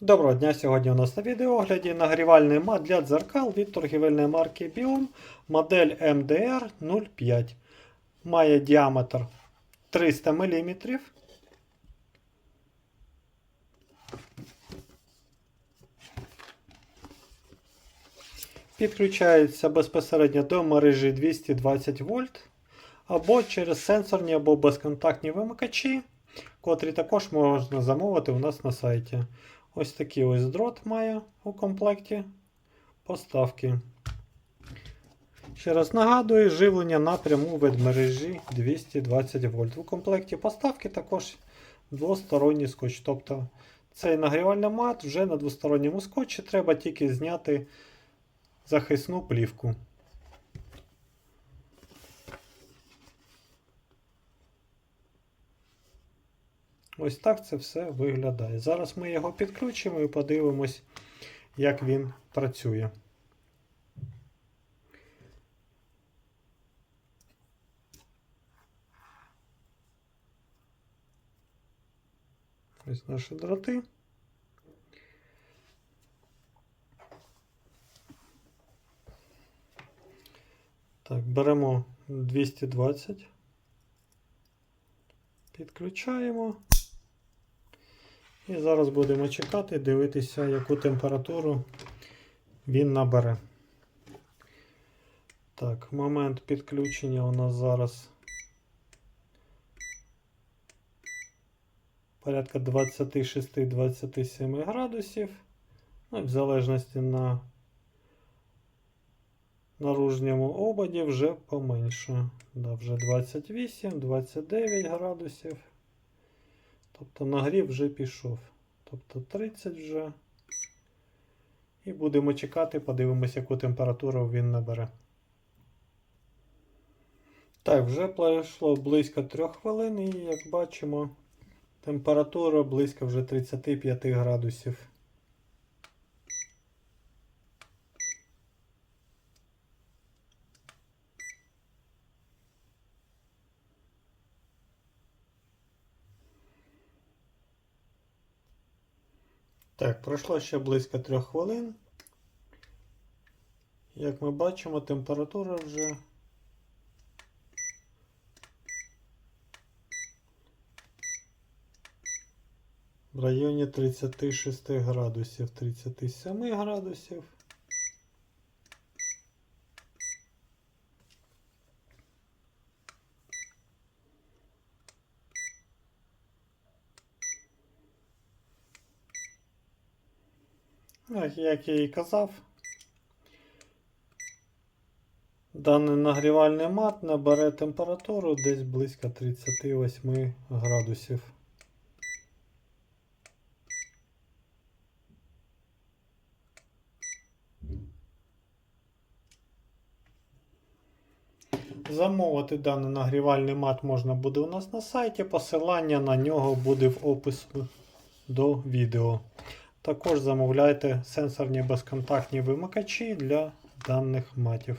Доброго дня! Сьогодні у нас на відеогляді нагрівальний мат для дзеркал від торгівельної марки Biom модель MDR 05. Має діаметр 300 мм. Підключається безпосередньо до мережі 220 вольт або через сенсорні або безконтактні вимикачі, котрі також можна замовити у нас на сайті. Ось такий ось дрот має у комплекті поставки. Ще раз нагадую, живлення напряму від мережі 220 вольт. У комплекті поставки також двосторонній скотч. Тобто цей нагрівальний мат вже на двосторонньому скотчі треба тільки зняти захисну плівку. Ось так це все виглядає. Зараз ми його підключимо і подивимось, як він працює. Ось наші дроти. Так, беремо 220. Підключаємо. І зараз будемо чекати, дивитися, яку температуру він набере. Так, момент підключення у нас зараз порядка 26-27 градусів. Ну, в залежності на наружньому ободі вже поменше. Да, вже 28-29 градусів. Тобто нагрів вже пішов. Тобто 30 вже. І будемо чекати, подивимося, яку температуру він набере. Так, вже пройшло близько 3 хвилин, і як бачимо, температура близько вже 35 градусів. Так, пройшло ще близько 3 хвилин. Як ми бачимо, температура вже в районі 36 градусів, 37 градусів. Як я і казав, даний нагрівальний мат набере температуру десь близько 38 градусів. Замовити даний нагрівальний мат можна буде у нас на сайті. Посилання на нього буде в опису до відео. Також замовляйте сенсорні безконтактні вимикачі для даних матів.